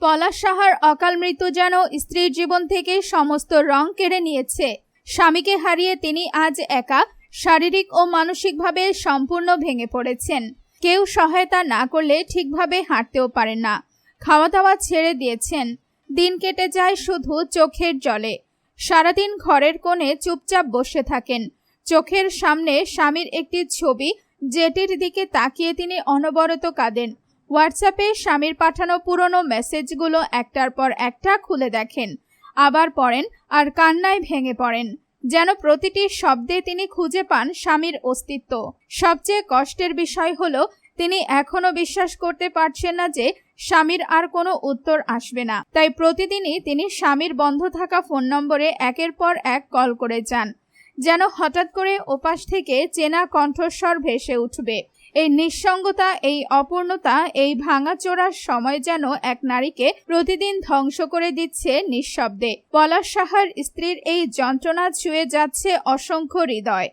পলাশ সাহার অকাল মৃত্যু যেন স্ত্রীর জীবন থেকে সমস্ত রং কেড়ে নিয়েছে। স্বামীকে হারিয়ে তিনি আজ একা শারীরিক ও মানসিকভাবে সম্পূর্ণ ভেঙে পড়েছেন। কেউ সহায়তা না করলে ঠিকভাবে হাঁটতেও পারেন না। খাওয়া দাওয়া ছেড়ে দিয়েছেন। দিন কেটে যায় শুধু চোখের জলে। সারাদিন ঘরের কোণে চুপচাপ বসে থাকেন। চোখের সামনে স্বামীর একটি ছবি, যেটির দিকে তাকিয়ে তিনি অনবরত কাঁদেন। হোয়াটসঅ্যাপে স্বামীর পাঠানো পুরনো মেসেজগুলো একটার পর একটা খুলে দেখেন। আবার পড়েন, আর কান্নায় ভেঙে পড়েন। যেন প্রতিটি শব্দে তিনি খুঁজে পান স্বামীর অস্তিত্ব। সবচেয়ে কষ্টের বিষয় হলো, তিনি এখনও বিশ্বাস করতে পারছেন না যে স্বামীর আর কোনো উত্তর আসবে না। তাই প্রতিদিনই তিনি স্বামীর বন্ধ থাকা ফোন নম্বরে একের পর এক কল করে যান। যেন হঠাৎ করে ওপাশ থেকে চেনা কণ্ঠস্বর ভেসে উঠবে। এই নিঃসঙ্গতা, এই অপূর্ণতা, এই ভাঙাচোরার সময় যেন এক নারীকে প্রতিদিন ধ্বংস করে দিচ্ছে নিঃশব্দে। পলাশ সাহার স্ত্রীর এই যন্ত্রণা ছুঁয়ে যাচ্ছে অসংখ্য হৃদয়।